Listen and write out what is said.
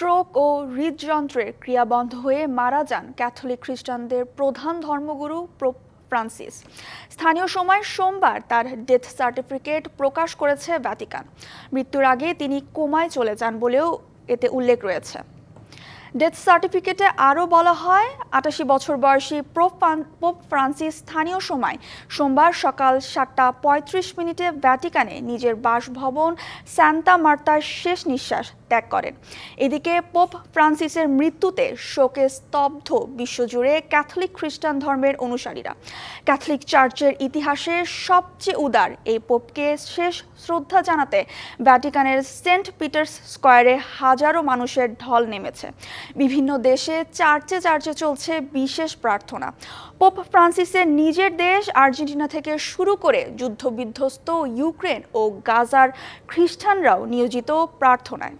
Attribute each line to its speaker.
Speaker 1: Stroke ও হৃদযন্ত্রের ক্রিয়া বন্ধ হয়ে মারা যান ক্যাথলিক খ্রিস্টানদের প্রধান ধর্মগুরু ফ্রান্সিস। স্থানীয় সময় সোমবার তার ডেথ সার্টিফিকেট প্রকাশ করেছে ভ্যাটিকান। মৃত্যুর আগে তিনি কোমায় চলে যান বলেও এতে উল্লেখ রয়েছে। ডেথ সার্টিফিকেটে আরও বলা হয়, আটাশি বছর বয়সী পোপ ফ্রান্সিস স্থানীয় সময় সোমবার সকাল সাতটা পঁয়ত্রিশ মিনিটে ভ্যাটিকানে নিজের বাসভবন স্যান্তা মার্তার শেষ নিঃশ্বাস ত্যাগ করেন। এদিকে পোপ ফ্রান্সিসের মৃত্যুতে শোকে স্তব্ধ বিশ্বজুড়ে ক্যাথলিক খ্রিস্টান ধর্মের অনুসারীরা। ক্যাথলিক চার্চের ইতিহাসে সবচেয়ে উদার এই পোপকে শেষ শ্রদ্ধা জানাতে ভ্যাটিকানের সেন্ট পিটার্স স্কয়ারে হাজারো মানুষের ঢল নেমেছে। বিভিন্ন দেশে চার্চে চার্চে চলছে বিশেষ প্রার্থনা। পোপ ফ্রান্সিসের নিজের দেশ আর্জেন্টিনা থেকে শুরু করে যুদ্ধবিধ্বস্ত ইউক্রেন ও গাজার খ্রিস্টানরাও নিয়োজিত প্রার্থনায়।